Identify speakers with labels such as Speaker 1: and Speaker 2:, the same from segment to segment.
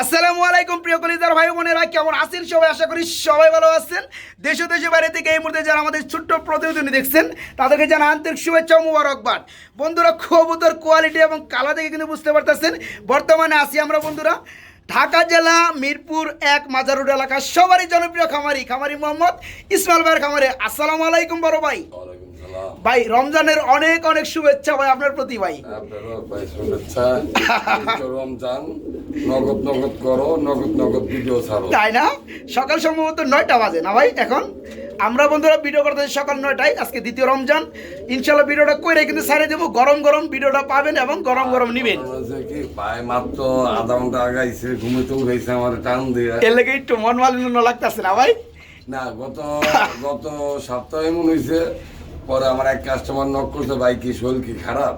Speaker 1: আসসালামু আলাইকুম, প্রিয় কলিদার ভাই বোনেরা, কেমন আছেন সবাই? আশা করি সবাই ভালো আছেন। দেশ দেশে বাইরে থেকে এই মুহূর্তে যারা আমাদের ছোট্ট প্রতিবেদনী দেখছেন, তাদেরকে জানা আন্তরিক শুভেচ্ছা মুবারকবাদ। বন্ধুরা, কবুতর কোয়ালিটি এবং কালা দেখে কিন্তু বুঝতে পারতেছেন। বর্তমানে আসি আমরা, বন্ধুরা, ঢাকা জেলা মিরপুর এক মাজার রোড এলাকা সবারই জনপ্রিয় খামারি খামারি মোহাম্মদ ইসমাইল ভাইয়ের খামারে। আসসালামু আলাইকুম বড় ভাই। ভাই রমজানের অনেক অনেক শুভেচ্ছা ভাই আপনার প্রতি ভাই।
Speaker 2: ভাই শুভেচ্ছা। রমজান নগদ নগদ করো নগদ নগদ ভিডিও ছাড়ো।
Speaker 1: তাই না? সকাল সম্ভবত নয়টা বাজে না ভাই এখন? আমরা বন্ধুরা ভিডিও করতে সকাল নয়টায় আজকে দ্বিতীয় রমজান। ইনশাল্লাহ ভিডিওটা করে কিন্তু সারে দেবো। গরম গরম ভিডিওটা পাবেন এবং গরম গরম নিবেন।
Speaker 2: ভাই মাত্র আধা ঘণ্টা আগাইছে ঘুমিতে উঠাইছে আমার টান দিয়ে।
Speaker 1: এর লেগে একটু মন মালিন্য লাগতেছে না ভাই?
Speaker 2: না গত গত সপ্তাহে মনে হয়েছে পরে আমার এক কাস্টমার নক করছে ভাই কি শরীর কি খারাপ?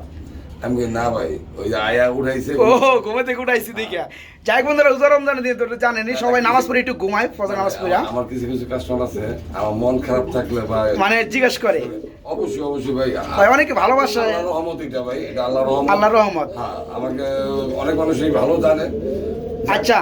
Speaker 2: আমি না ভাই ওই আয়া উঠাইছে।
Speaker 1: ও ঘুমে থেকে উঠাইছি দেখিয়া যাই বন্ধুরা উজার রমজানের দিন তো জানেনি সবাই নামাজ পড়ে একটু ঘুমায় ফজর নামাজ পড়ে
Speaker 2: আমার কিছু কিছু কাস্টমার আছে আমার মন খারাপ থাকলে ভাই
Speaker 1: মানে জিজ্ঞেস করে।
Speaker 2: অবশ্যই অবশ্যই ভাই
Speaker 1: ভাই অনেকে ভালোবাসে।
Speaker 2: আল্লাহর রহমত এটা ভাই এটা আল্লাহর রহমত।
Speaker 1: আল্লাহর রহমত।
Speaker 2: হ্যাঁ আমাকে অনেক মানুষই ভালো জানে।
Speaker 1: আচ্ছা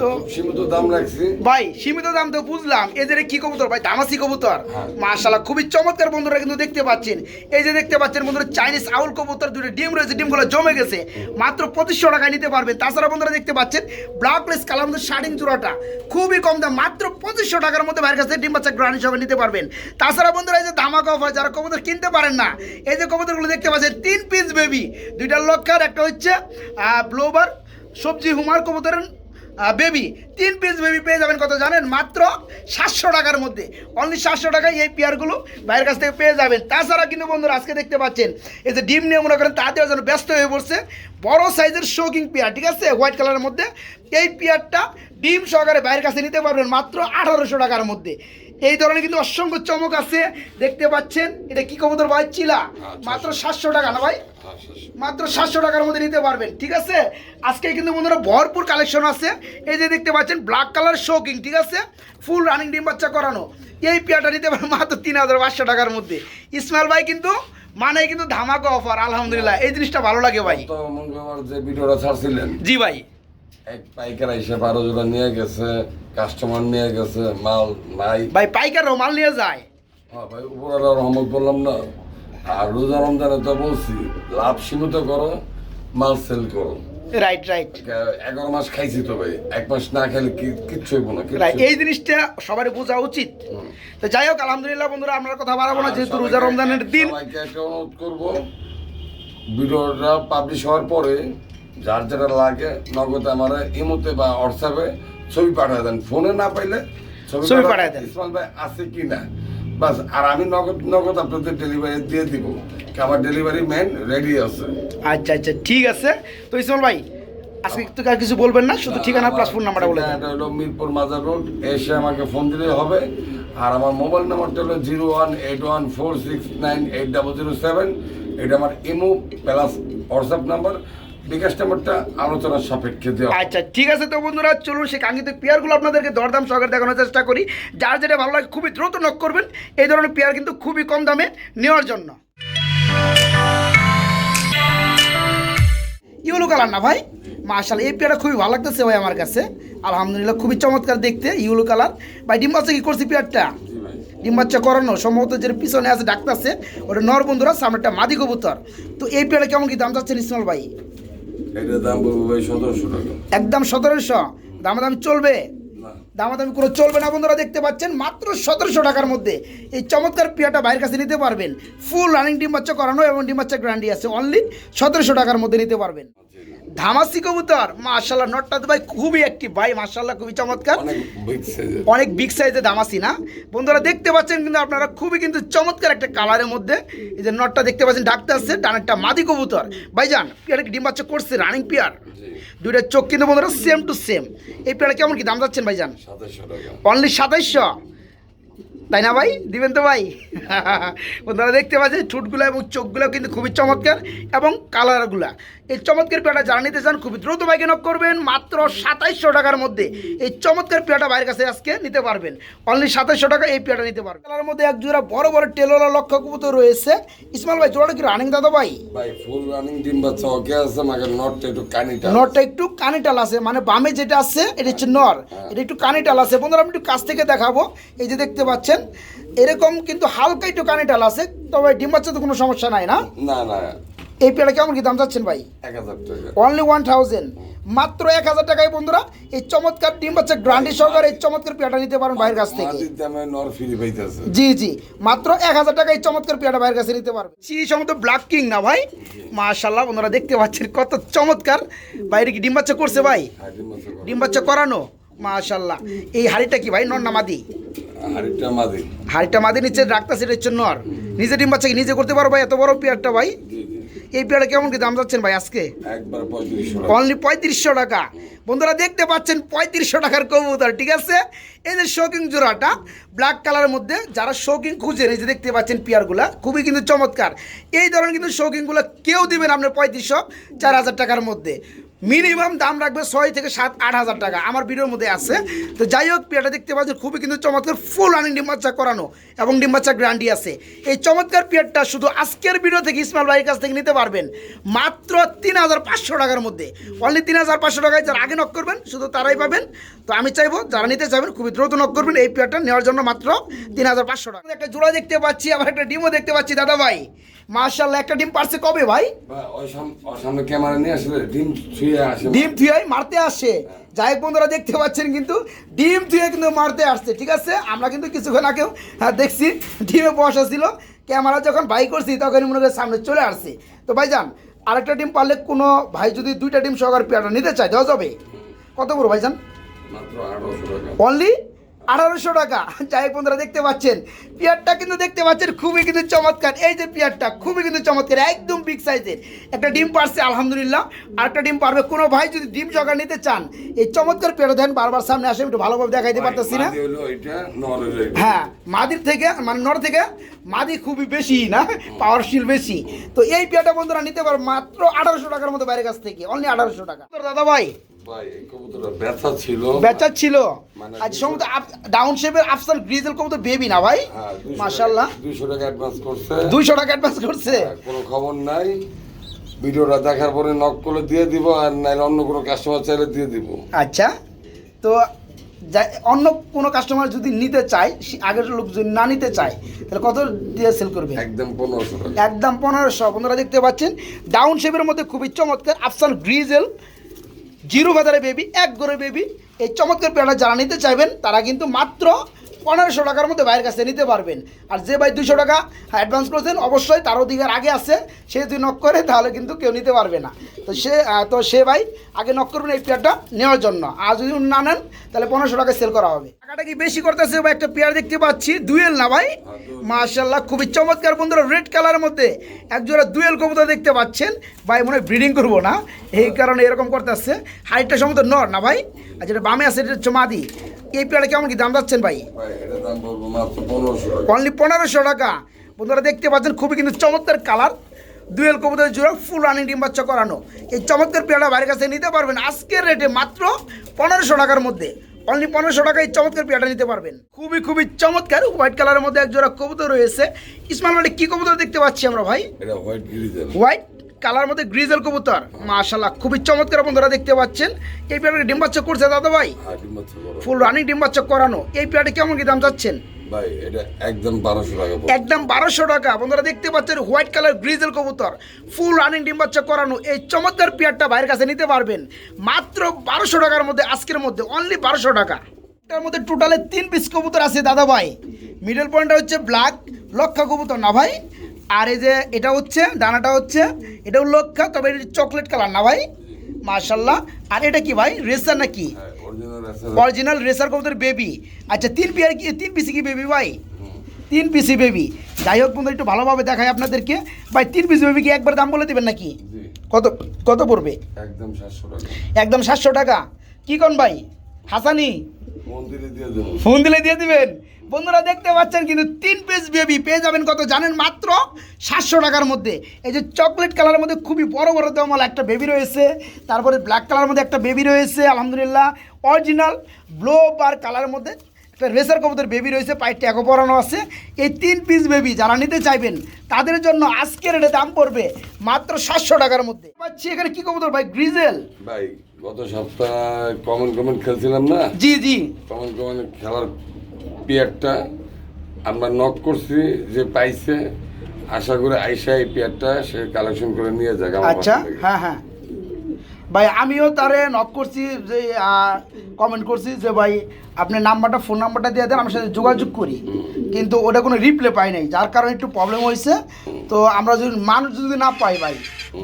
Speaker 1: তো
Speaker 2: সীমিত দাম রাখছি
Speaker 1: ভাই সীমিত দাম তো বুঝলাম। এদের কি কবুতর ভাই দামাসি কবুতর।
Speaker 2: হ্যাঁ।
Speaker 1: মাশাআল্লাহ খুবই চমৎকার বন্ধুরা কিন্তু দেখতে পাচ্ছেন। এই যে দেখতে পাচ্ছেন বন্ধুরা চাইনিজ আউল কবুতর দুটো ডিম রয়েছে ডিমগুলো জমে গেছে। মাত্র পঁচিশশো টাকায় নিতে পারবেন। তাছাড়া বন্ধুরা দেখতে পাচ্ছেন ব্লাক প্লেস কালার মধ্যে শার্টিং জোড়াটা খুবই কম দাম মাত্র পঁচিশশো টাকার মধ্যে বাইরের কাছে ডিম বাচ্চা গ্রানি সবাই নিতে পারবেন। তাছাড়া বন্ধুরা এই যে ধামাকা অফার যারা কবুতর কিনতে পারেন না এই যে কবুতরগুলো দেখতে পাচ্ছেন তিন পিস বেবি দুইটা লক্ষার একটা হচ্ছে ব্লোবার সবজি হুমার কবুতরের বেবি তিন পিস বেবি পেয়ে যাবেন কত জানেন? মাত্র সাতশো টাকার মধ্যে। অনলি সাতশো টাকায় এই পেয়ারগুলো বাইরের কাছ থেকে পেয়ে যাবেন। তাছাড়া কিন্তু বন্ধুরা, আজকে দেখতে পাচ্ছেন, এই যে ডিম নিয়ে মনে করেন তাড়াতাড়ি যেন ব্যস্ত হয়ে পড়ছে। বড় সাইজের শোকিং পেয়ার ঠিক আছে? হোয়াইট কালারের মধ্যে। এই পেয়ারটা ডিম সহকারে বাইরের কাছে নিতে পারবেন মাত্র আঠারোশো টাকার মধ্যে। এই ধরনের কিন্তু অসংখ্য চমক আছে। দেখতে পাচ্ছেন এটা কি কবুতর ভাই? চিলা। মাত্র সাতশো টাকা না ভাই? মাত্র সাতশো টাকার মধ্যে নিতে পারবেন ঠিক আছে? আজকে কিন্তু বন্ধুরা ভরপুর কালেকশন আছে। এই যে দেখতে পাচ্ছেন ব্ল্যাক কালার শোকিং ঠিক আছে? ফুল রানিং ডিম বাচ্চা করানো। এই পেয়াটা নিতে পারেন মাত্র তিন হাজার পাঁচশো টাকার মধ্যে। ইসমাইল ভাই কিন্তু মানে কিন্তু ধামাকা অফার আলহামদুলিল্লাহ। এই জিনিসটা ভালো লাগে ভাই।
Speaker 2: যে ভিডিওটা ছাড়ছিলেন
Speaker 1: জি ভাই।
Speaker 2: এক পাইকার এসে বারো জোড়া নিয়ে গেছে কাস্টমার নিয়ে গেছে মাল নাই।
Speaker 1: ভাই পাইকারও মাল নিয়ে যায়?
Speaker 2: হ্যাঁ ভাই উপরালা রহমত বললাম না। আর রোজা রমজানে তো বলছি লাভ সীমিত করো মাল সেল করো।
Speaker 1: রাইট রাইট
Speaker 2: এগারো মাস খাইছি তো ভাই এক মাস না খেলে কিচ্ছু হইব না।
Speaker 1: এই জিনিসটা সবারই বোঝা উচিত। তো যাই হোক আলহামদুলিল্লাহ বন্ধুরা আপনার কথা বাড়াবো না যেহেতু রোজা রমজানের দিন।
Speaker 2: করব ভিডিওটা পাবলিশ হওয়ার পরে যার যেটা লাগে নগদ আমার ইমোতে বা হোয়াটসঅ্যাপে ছবি পাঠিয়ে দেন। ফোনে না পাইলে
Speaker 1: ছবি
Speaker 2: পাঠা-
Speaker 1: পাঠায় দেন।
Speaker 2: ইসমাইল ভাই আছে কি না? বাস আর আমি নগদ নগদ আপনাদের ডেলিভারি দিয়ে দিব। আমার ডেলিভারি ম্যান রেডি আছে।
Speaker 1: আচ্ছা আচ্ছা ঠিক আছে। তো ইসমাল ভাই আজকে তো আর কিছু বলবেন না শুধু ঠিকানা প্লাস ফোন নাম্বারটা বলে দেন।
Speaker 2: এটা হলো মিরপুর মাজার রোড এসে আমাকে ফোন দিলে হবে। আর আমার মোবাইল নাম্বারটা হলো zero one eight one four six nine eight double zero seven এটা আমার imo plus WhatsApp number bKash নাম্বারটা আলোচনার সাপেক্ষে দেওয়া।
Speaker 1: আচ্ছা ঠিক আছে তো বন্ধুরা চলুন সেই কাঙ্ক্ষিত পেয়ারগুলো আপনাদেরকে দরদাম সহকারে দেখানোর চেষ্টা করি। যার যেটা ভালো লাগে খুবই দ্রুত নক করবেন। এই ধরনের পেয়ার কিন্তু খুবই কম দামে নেওয়ার জন্য। ইউলো কালার না ভাই? মার্শাল এই পেয়ারটা খুবই ভালো লাগতেছে ভাই আমার কাছে। আলহামদুলিল্লাহ খুবই চমৎকার দেখতে ইউলো কালার। ভাই ডিম বাচ্চা কি করছি পেয়ারটা। ডিম বাচ্চা করানো সম্ভবত যে পিছনে আছে ডাক্তার আছে ওটা নর বন্ধুরা সামনেটা মাদি কবুতর। তো এই পেয়ারটা কেমন কি দাম চাচ্ছেন ইসমাল ভাই?
Speaker 2: এটার দাম পড়বে ভাই সতেরোশো টাকা।
Speaker 1: একদম সতেরোশো। দামাদামি চলবে?
Speaker 2: না।
Speaker 1: দামাদামি কোনো চলবে না বন্ধুরা দেখতে পাচ্ছেন মাত্র সতেরোশো টাকার মধ্যে। এই চমৎকার পিয়াটা বাইরের কাছে নিতে পারবেন। ফুল রানিং ডিম বাচ্চা করানো এবং ডিম বাচ্চা গ্যারান্টি আছে অনলি সতেরোশো টাকার মধ্যে নিতে পারবেন। ধামাসি কবুতর। মাশাল্লাহ নটটা তো ভাই খুবই একটি ভাই মাশাল্লাহ খুবই চমৎকার।
Speaker 2: অনেক বিগ সাইজের
Speaker 1: দামাসি না? বন্ধুরা দেখতে পাচ্ছেন কিন্তু আপনারা খুবই কিন্তু চমৎকার একটা কালারের মধ্যে। এই যে নটটা দেখতে পাচ্ছেন ডাকতে আসছে ডানেরটা মাদি কবুতর। ভাইজান কি ডিম বাচ্চা করছে রানিং পিয়ার দুইটা চোখ কিন্তু বন্ধুরা সেম টু সেম এই পেয়ারা কেমন কি দাম যাচ্ছেন ভাইজান?
Speaker 2: সাতাশশো টাকা।
Speaker 1: অনলি সাতাইশশো। তাই না ভাই? দিবেন তো ভাই। বন্ধুরা দেখতে পাচ্ছেন ঠুটগুলো এবং চোখগুলো কিন্তু খুবই চমৎকার এবং কালারগুলা এই চমৎকার পেয়াটা যারা নিতে চান খুবই দ্রুত বাইকে নক করবেন মাত্র সাতাইশশো টাকার মধ্যে এই চমৎকার পেয়াটা বাইরের কাছে আজকে নিতে পারবেন। অনলি সাতাইশশো টাকা এই পেয়াটা নিতে পারবেন। কালার মধ্যে এক জোড়া বড় বড় টেলোলা লক্ষ্য কবুতর রয়েছে। ইসমাইল ভাই জোড়াটা কি রানিং দাদা ভাই?
Speaker 2: ভাই ফুল রানিং ডিম বাচ্চা ওকে আছে আমাকে নটটা একটু কানিটা
Speaker 1: নরটা একটু কানিটাল আছে মানে বামে যেটা আছে এটা হচ্ছে নর। এটা একটু কানিটাল আছে। বন্ধুরা আমি একটু কাছ থেকে দেখাবো। এই যে দেখতে পাচ্ছেন এরকম কিন্তু হালকা একটু কানিটাল আছে। তবে ডিম বাচ্চা তো কোনো সমস্যা নাই না?
Speaker 2: না না।
Speaker 1: এই পেয়ারা কেমন কি দাম চাচ্ছেন ভাই? অনলি ওয়ান থাউজেন্ড মাত্র এক হাজার টাকায় বন্ধুরা এই চমৎকার ডিম বাচ্চা গ্রান্ডি সহকারে এই চমৎকার পেয়াটা নিতে পারেন ভাইয়ের কাছ থেকে। জি জি। মাত্র এক হাজার টাকা এই চমৎকার পেয়াটা ভাইয়ের কাছে নিতে পারবে চি সমস্ত ব্ল্যাক কিং না ভাই? মাশাল্লাহ বন্ধুরা দেখতে পাচ্ছেন কত চমৎকার। বাইরে কি ডিম বাচ্চা করছে ভাই?
Speaker 2: হ্যাঁ, ডিম বাচ্চা
Speaker 1: করানো? মাশাল্লাহ এই হাড়িটা কি ভাই নর না মাদি?
Speaker 2: হাড়িটা মাদি।
Speaker 1: হাড়িটা মাদি নিচে রাখতেছে এটা হচ্ছে নর। নিজে ডিম বাচ্চা কি নিজে করতে পারো ভাই এত বড় পেয়ারটা ভাই? এই পেয়ারা কেমন কি দাম যাচ্ছেন ভাই আজকে? অনলি পঁয়ত্রিশশো টাকা। বন্ধুরা দেখতে পাচ্ছেন পঁয়ত্রিশশো টাকার কবুতর ঠিক আছে? এই যে শৌকিং জোড়াটা ব্ল্যাক কালারের মধ্যে যারা শৌকিং খুঁজেন এই যে দেখতে পাচ্ছেন পেয়ারগুলো খুবই কিন্তু চমৎকার। এই ধরনের কিন্তু শৌকিংগুলো কেউ দিবেন আপনার পঁয়ত্রিশশো চার হাজার টাকার মধ্যে। মিনিমাম দাম রাখবে ছয় থেকে সাত, আট হাজার টাকা। আমার ভিডিওর মধ্যে আছে। তো যাই হোক পেয়ারটা দেখতে পাচ্ছেন, খুবই কিন্তু চমৎকার ফুল রানিং ডিম বাচ্চা করানো এবং ডিম বাচ্চা গ্যারান্টি আছে। এই চমৎকার পেয়ারটা শুধু আজকের ভিডিও থেকে ইসমাইল ভাইয়ের কাছ থেকে নিতে পারবেন মাত্র তিন হাজার পাঁচশো টাকার মধ্যে। অনলি তিন হাজার পাঁচশো টাকায় যারা আগে নক করবেন, শুধু তারাই পাবেন। তো আমি চাইব যারা নিতে চাইবেন, খুবই দ্রুত নক করবেন। এই পেয়ারটা নেওয়ার জন্য মাত্র তিন হাজার পাঁচশো টাকা। একটা জোড়া দেখতে পাচ্ছি, আবার একটা ডিমও দেখতে পাচ্ছি দাদা ভাই মার্শাল্লাহ একটা ডিম পারছে কবে ভাই?
Speaker 2: সামনে ক্যামেরা নিয়ে আসলে ডিম ছুঁয়ে আসে
Speaker 1: ডিম থুয়ে মারতে আসে। যাই বন্ধুরা দেখতে পাচ্ছেন কিন্তু ডিম থুয়ে কিন্তু মারতে আসছে ঠিক আছে? আমরা কিন্তু কিছুক্ষণ আগেও হ্যাঁ, দেখছি ডিমে বসা ছিল। ক্যামেরা যখন বাই করছি তখন মনে করে সামনে চলে আসছে। তো ভাই যান আরেকটা ডিম পারলে কোনো ভাই যদি দুইটা ডিম সহকার পেয়ারটা নিতে চায় দেওয়া যাবে? কত বড়
Speaker 2: ভাই যান
Speaker 1: অনলি আঠারোশো টাকা। যাই হোক বন্ধুরা দেখতে পাচ্ছেন পিয়ারটা কিন্তু দেখতে পাচ্ছেন খুবই কিন্তু চমৎকার। এই যে পিয়ারটা খুবই কিন্তু চমৎকার একদম বিগ সাইজের একটা ডিম পারছে আলহামদুলিল্লাহ। আর একটা ডিম পারবে। কোনো ভাই যদি ডিম জগা নিতে চান এই চমৎকার পেয়ারটা দেন বারবার সামনে আসে একটু ভালোভাবে দেখাইতে পারতেছি না। হ্যাঁ মাদির থেকে মানে নর থেকে মাদি খুবই বেশি না পাওয়ারশীল বেশি। তো এই পেয়ারটা বন্ধুরা নিতে পারো মাত্র আঠারোশো টাকার মতো বাইরের কাছ থেকে অনলি আঠারোশো টাকা। দাদা ভাই ছিল।
Speaker 2: মানে
Speaker 1: আজ সমস্ত ডাউন শেপের আফসান গ্রিজেল কম বেবি না ভাই?
Speaker 2: হ্যাঁ, দুইশো টাকা- অ্যাডভান্স করছে।
Speaker 1: দুইশো টাকা অ্যাডভান্স করছে।
Speaker 2: হ্যাঁ, কোনো খবর নাই। ভিডিওটা দেখার পরে নক করে দিয়ে দিব আর নাইলে অন্য কোনো কাস্টমার চাইলে দিয়ে দিব।
Speaker 1: আচ্ছা। তো অন্য কোনো কাস্টমার যদি নিতে চায় আগের লোক যদি না নিতে চায় তাহলে কত দিয়ে সেল করবে?
Speaker 2: একদম পনেরোশো
Speaker 1: একদম পনেরোশো। বন্ধুরা দেখতে পাচ্ছেন ডাউন শেপের মধ্যে খুবই চমৎকার আফসান গ্রিজেল জিরো বাজারে বেবি এক গড়ে বেবি এই চমৎকার পেয়ারটা যারা নিতে চাইবেন, তারা কিন্তু মাত্র পনেরোশো টাকার মধ্যে বাইরের কাছে নিতে পারবেন। আর যে ভাই দুশো টাকা অ্যাডভান্স করেছেন, অবশ্যই তার অধিকার আগে আছে। সে যদি নক করে, তাহলে কিন্তু কেউ নিতে পারবে না। তো সে তো সে ভাই আগে নক করবেন এই পেয়ারটা নেওয়ার জন্য। আর যদি না নেন, তাহলে পনেরোশো টাকায় সেল করা হবে। টাকাটা কি বেশি করতেছে বা একটা পেয়ার দেখতে পাচ্ছি। দুয়েল না ভাই? মাশাল্লাহ খুবই চমৎকার বন্ধুরা রেড কালারের মধ্যে একজোড়া দুয়েল কবুতর দেখতে পাচ্ছেন। ভাই, মনে হয় ব্রিডিং করব না। এই কারণে এরকম করতে আসছে হাইটটা সম্ভবত নর না ভাই? আর যেটা বামে আছে, এটা হচ্ছে মাদি। এই পেয়ারটা কেমন কি দাম যাচ্ছেন ভাই?
Speaker 2: টাকা।
Speaker 1: অনলি পনেরোশো টাকা। বন্ধুরা দেখতে পাচ্ছেন খুবই কিন্তু চমৎকার কালার। দুয়েল কবুতরের জোড়া ফুল রানিং ডিম বাচ্চা করানো। এই চমৎকার পেয়ারটা বাইরের কাছে নিতে পারবেন আজকের রেটে মাত্র পনেরোশো টাকার মধ্যে। অনলি পনেরোশো টাকায় এই চমৎকার পেয়ারটা নিতে পারবেন। খুবই খুবই চমৎকার হোয়াইট কালারের মধ্যে এক জোড়া কবুতর রয়েছে। ইসমাইল মানে কি কবুতর দেখতে পাচ্ছি আমরা ভাই?
Speaker 2: হোয়াইট
Speaker 1: হোয়াইট কালার মধ্যে গ্রিজেল কবুতর। মাশাল্লাহ খুবই চমৎকার বন্ধুরা দেখতে পাচ্ছেন। এই পেয়ারটা ডিম বাচ্চা করছে দাদা ভাই?
Speaker 2: হ্যাঁ
Speaker 1: ফুল রানিং ডিম বাচ্চা করানো। এই পেয়ারটা কেমন কি দাম চাচ্ছেন
Speaker 2: ভাই এটা একদম বারোশো টাকা
Speaker 1: বন্ধুরা দেখতে পাচ্ছেন হোয়াইট কালার গ্রিজেল কবুতর। ফুল রানিং ডিম বাচ্চা করানো। এই চমৎকার পেয়ারটা বাইরের কাছে নিতে পারবেন। মাত্র বারোশো টাকার মধ্যে আজকের মধ্যে অনলি বারোশো টাকা। এটার মধ্যে টোটালে তিন পিস কবুতর আছে দাদা ভাই। মিডল পয়েন্টটা হচ্ছে ব্ল্যাক লক্ষা কবুতর না ভাই? আর এই যে এটা হচ্ছে দানাটা হচ্ছে এটাও লক্ষা তবে এটা চকলেট কালার না ভাই। মার্শাল্লাহ আর এটা কি ভাই রেসার নাকি
Speaker 2: অরিজিনাল
Speaker 1: রেসার কবুতর বেবি আচ্ছা তিন পিয়ার কি তিন পিসি কি বেবি ভাই? তিন পিসি বেবি যাই হোক বন্ধু একটু ভালোভাবে দেখাই আপনাদেরকে। ভাই তিন পিসি বেবি কি একবার দাম বলে দেবেন নাকি? কত কত পড়বে?
Speaker 2: একদম সাতশো টাকা।
Speaker 1: একদম সাতশো টাকা। কি কোন ভাই? হাসানি? ফোন দিলে দিয়ে দিবেন? বন্ধুরা দেখতে পাচ্ছেন কিন্তু তিন পিস বেবি পেয়ে যাবেন কত জানেন মাত্র সাতশো টাকার মধ্যে। এই যে চকলেট কালারের মধ্যে খুবই বড় বড় দমল একটা বেবি রয়েছে তারপরে ব্ল্যাক কালারের মধ্যে একটা বেবি রয়েছে আলহামদুলিল্লাহ। অরিজিনাল ব্লো বার কালারের মধ্যে একটা রেসার কবুতর বেবি রয়েছে পায়ে ট্যাগো পরানো আছে। এই তিন পিস বেবি যারা নিতে চাইবেন তাদের জন্য আজকের এটা দাম পড়বে মাত্র সাতশো টাকার মধ্যে। পাচ্ছি এখানে কি কবুতর ভাই? গ্রিজেল
Speaker 2: ভাই গত সপ্তাহে কমন কমন খেলছিলাম না?
Speaker 1: জি জি।
Speaker 2: কমন কমন খেলার পেয়ারটা আমরা নক করছি যে পাইছে। আশা করে আইসা এই পেয়ারটা সে কালেকশন করে নিয়ে যাক
Speaker 1: আচ্ছা হ্যাঁ হ্যাঁ। ভাই আমিও তারে নক করছি যে কমেন্ট করছি যে ভাই আপনি নাম্বারটা ফোন নাম্বারটা দিয়ে দেন আমার সাথে যোগাযোগ করি। কিন্তু ওটা কোনো রিপ্লে পাই নাই যার কারণে একটু প্রবলেম হয়েছে। তো আমরা যদি মানুষ যদি না পাই ভাই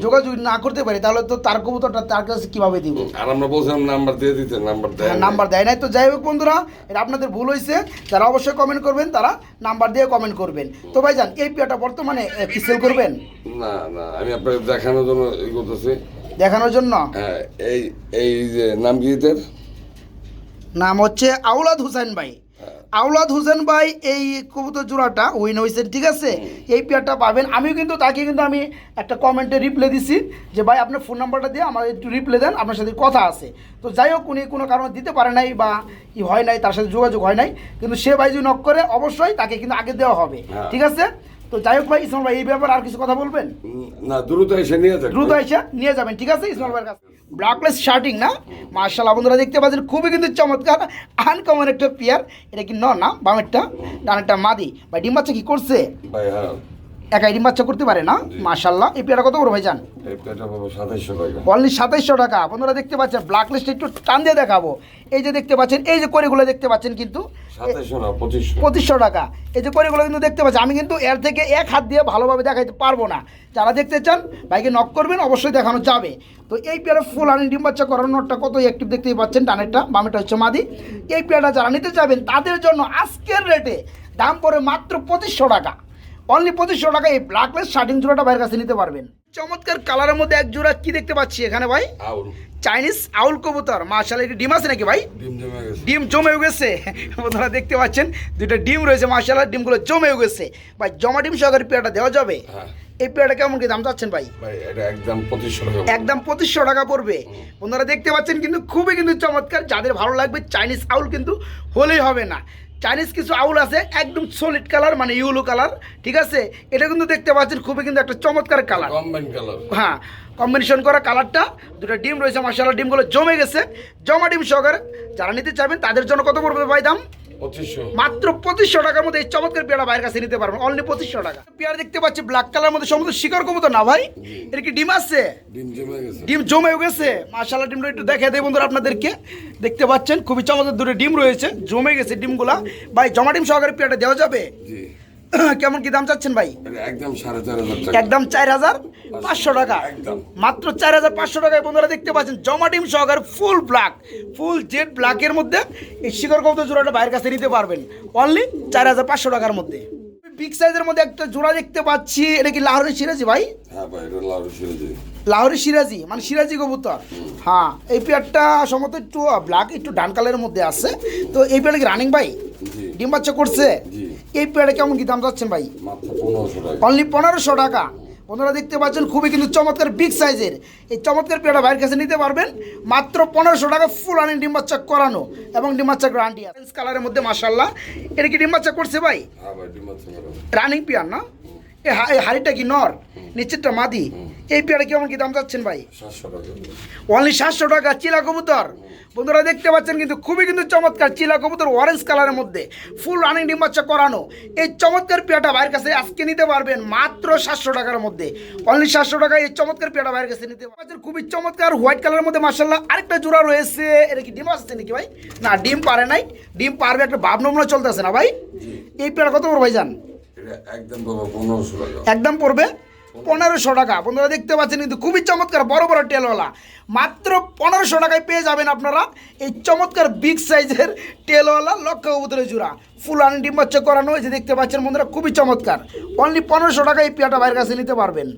Speaker 1: যোগাযোগ না করতে পারি তাহলে তো তার কবুতরটা তার কাছে কীভাবে দিব?
Speaker 2: আর আমরা বলছিলাম নাম্বার দিয়ে দিতে নাম্বার দেয়
Speaker 1: হ্যাঁ
Speaker 2: নাই।
Speaker 1: নাম্বার দেয় নাই। তো যাই হোক বন্ধুরা এটা আপনাদের ভুল হয়েছে। যারা অবশ্যই কমেন্ট করবেন তারা নাম্বার দিয়ে কমেন্ট করবেন। তো ভাই যান এই পেয়ারটা বর্তমানে কি সেল করবেন?
Speaker 2: না না আমি আপনাকে দেখানোর জন্য করতেছি।
Speaker 1: দেখানোর জন্য?
Speaker 2: হ্যাঁ এই এই যে নাম কি এটার
Speaker 1: নাম হচ্ছে আউলাদ হুসেন ভাই। আউলাদ হোসেন ভাই এই কবুতর জোড়াটা উইন হয়েছেন ঠিক আছে? এই পেয়ারটা পাবেন। আমিও কিন্তু তাকে কিন্তু আমি একটা কমেন্টে রিপ্লাই দিছি যে ভাই আপনার ফোন নাম্বারটা দিয়ে আমার একটু রিপ্লাই দেন আপনার সাথে কথা আছে। তো যাই হোক উনি কোনো কারণে দিতে পারে নাই বা ই হয় নাই তার সাথে যোগাযোগ হয় নাই। কিন্তু সে ভাই যদি নক করে অবশ্যই তাকে কিন্তু আগে দেওয়া হবে
Speaker 2: হ্যাঁ।
Speaker 1: ঠিক আছে? তো যাই হোক ভাই ইসমাল ভাই এই ব্যাপারে আর কিছু কথা বলবেন?
Speaker 2: না দ্রুত এসে নিয়ে যাবেন
Speaker 1: দ্রুত এসে নিয়ে যাবেন ঠিক আছে ইসমাল ভাইয়ের কাছে? ব্ল্যাকলেস শার্টিং না? মার্শাল্লাহ বন্ধুরা দেখতে পাচ্ছেন খুবই কিন্তু চমৎকার আনকমন একটা পেয়ার এটা কি ন না? বামেরটা ডানেরটা মাদি। ভাই ডিম বাচ্চা কি করছে?
Speaker 2: ভাই হ্যাঁ।
Speaker 1: একাই ডিম বাচ্চা করতে পারে না মার্শাল্লাহ এই পেয়ারটা কত বড় ভাই যান অনলি সাতাইশশো টাকা। বন্ধুরা দেখতে পাচ্ছেন ব্ল্যাক লিস্ট একটু টান দিয়ে দেখাবো। এই যে দেখতে পাচ্ছেন এই যে করেগুলো দেখতে পাচ্ছেন কিন্তু
Speaker 2: পঁচিশশো।
Speaker 1: টাকা। এই যে করেগুলো কিন্তু দেখতে পাচ্ছি আমি কিন্তু এর থেকে এক হাত দিয়ে ভালোভাবে দেখাইতে পারব না। যারা দেখতে চান বাইকে নক করবেন অবশ্যই দেখানো যাবে। তো এই পেয়ারে ফুল আনি ডিম বাচ্চা করানোরটা কত একটিভ দেখতেই পাচ্ছেন ডানেরটা বামেরটা হচ্ছে মাদি। এই পেয়ারটা যারা নিতে চাবেন তাদের জন্য আজকের রেটে দাম পড়ে মাত্র পঁচিশশো টাকা। অনলি পঁচিশশো টাকা এই ব্ল্যাকলেস শার্টিং জোড়াটা বাইরের কাছে নিতে পারবেন। চমৎকার কালারের মধ্যে এক জোড়া কি দেখতে পাচ্ছি এখানে ভাই? চাইনিজ আউল কবুতর। মার্শাল একটি ডিম আছে নাকি ভাই?
Speaker 2: ডিম জমে গেছে।
Speaker 1: ডিম জমেও গেছে। বন্ধুরা দেখতে পাচ্ছেন দুটো ডিম রয়েছে মার্শাল্লাহ ডিমগুলো জমেও গেছে। ভাই জমা ডিম সহকারে পেয়ারটা দেওয়া যাবে?
Speaker 2: হ্যাঁ।
Speaker 1: এই পেয়ারটা কেমন কি দাম চাচ্ছেন ভাই?
Speaker 2: ভাই একদম পঁচিশশো
Speaker 1: একদম পঁচিশশো টাকা পড়বে। বন্ধুরা দেখতে পাচ্ছেন কিন্তু খুবই কিন্তু চমৎকার। যাদের ভালো লাগবে চাইনিজ আউল কিন্তু হলেই হবে না। চাইনিজ কিছু আউল আছে একদম সলিড কালার মানে ইউলো কালার ঠিক আছে? এটা কিন্তু দেখতে পাচ্ছেন খুবই কিন্তু একটা চমৎকার কালার
Speaker 2: কালার
Speaker 1: হ্যাঁ। কম্বিনেশন করা কালারটা দুটো ডিম রয়েছে মার্শাল্লাহ ডিমগুলো জমে গেছে। জমা ডিম সহকারে যারা নিতে চাইবেন তাদের জন্য কত পড়বে ভাই দাম? মাত্র পঁচিশশো টাকার মধ্যে এই চমৎকার পেয়ারা বাইরের কাছে নিতে পারবেন অনলি পঁচিশশো টাকা। পেয়ারা দেখতে পাচ্ছি ব্ল্যাক কালার মধ্যে সমস্ত শিকার কবুতর না ভাই? এর কি ডিম আছে?
Speaker 2: ডিম জমে গেছে।
Speaker 1: গেছে। ডিমটা একটু দেখে দেয় বন্ধুরা আপনাদেরকে। দেখতে পাচ্ছেন খুবই চমৎকার দুটো ডিম রয়েছে জমে গেছে ডিমগুলা। ভাই জমা ডিম সহকারে পেয়ারটা দেওয়া যাবে? কেমন কি দাম চাচ্ছেন ভাই?
Speaker 2: একদম চার হাজার
Speaker 1: একদম চার হাজার পাঁচশো টাকা।
Speaker 2: একদম।
Speaker 1: মাত্র চার হাজার পাঁচশো টাকায় বন্ধুরা দেখতে পাচ্ছেন জমা ডিম সহকারে ফুল ব্ল্যাক ফুল জেড ব্ল্যাকের মধ্যে এই শিকড় কবুতর জোড়াটা বাইরের কাছে নিতে পারবেন। অনলি চার হাজার পাঁচশো টাকার মধ্যে। বিগ সাইজের মধ্যে একটা জোড়া দেখতে পাচ্ছি এটা কি লাহোরের সিরাজি ভাই?
Speaker 2: হ্যাঁ ভাই এটা
Speaker 1: লাহোরের সিরাজি। মানে সিরাজি কবুতর। হ্যাঁ এই পেয়ারটা সম্ভবত একটু ব্ল্যাক একটু ডান কালারের মধ্যে আছে। তো এই পেয়ারটা কি রানিং ভাই? ডিম বাচ্চা করছে?
Speaker 2: জি।
Speaker 1: এই পেয়ারটা কেমন কি দাম যাচ্ছেন ভাই? অনলি পনেরোশো টাকা। বন্ধুরা দেখতে পাচ্ছেন খুবই কিন্তু চমৎকার বিগ সাইজের এই চমৎকার পেয়ারা ভাইয়ের কাছে নিতে পারবেন। মাত্র পনেরোশো টাকা ফুল আনি ডিম বাচ্চা করানো এবং ডিম বাচ্চা গ্রান্টি কালারের মধ্যে মাসাল্লাহ এটা কি ডিম বাচ্চা করছে ভাই?
Speaker 2: হ্যাঁ
Speaker 1: রানিং পেয়ার না? এই হা- এই হাড়িটা কি নর নিচেরটা মাদি এই পেয়ারা কেমন কি দাম চাচ্ছেন ভাই অনলি সাতশো টাকা চিলা কবুতর বন্ধুরা দেখতে পাচ্ছেন কিন্তু খুবই কিন্তু চমৎকার চিলা কবুতর অরেঞ্জ কালারের মধ্যে ফুল রানিং ডিম বাচ্চা করানো এই চমৎকার পেয়াটা ভাইয়ের কাছে আজকে নিতে পারবেন মাত্র সাতশো টাকার মধ্যে অনলি সাতশো টাকা এই চমৎকার পেয়াটা ভাইয়ের কাছে নিতে পারবেন খুবই চমৎকার হোয়াইট কালারের মধ্যে মার্শাল্লাহ আরেকটা জোড়া রয়েছে এটা কি ডিম আসছে নাকি ভাই না ডিম পারে নাই ডিম পারবে একটা ভাব নমুনা চলতেছে না ভাই এই পেয়ারা কত বড় ভাই যান
Speaker 2: একদম
Speaker 1: পড়বে, পনেরোশো টাকা। বন্ধুরা দেখতে পাচ্ছেন, কিন্তু খুবই চমৎকার, বড় বড় টেলওয়ালা মাত্র পনেরোশো টাকায় পেয়ে যাবেন আপনারা এই চমৎকার বিগ সাইজের টেলওয়ালা লক্ষ কবুতরের জোড়া। ফুল আন ডিম বাচ্চা করানো হয়েছে, দেখতে পাচ্ছেন বন্ধুরা, খুবই চমৎকার। অনলি পনেরোশো টাকায় এই পেয়াটা বাইরের কাছে নিতে পারবেন।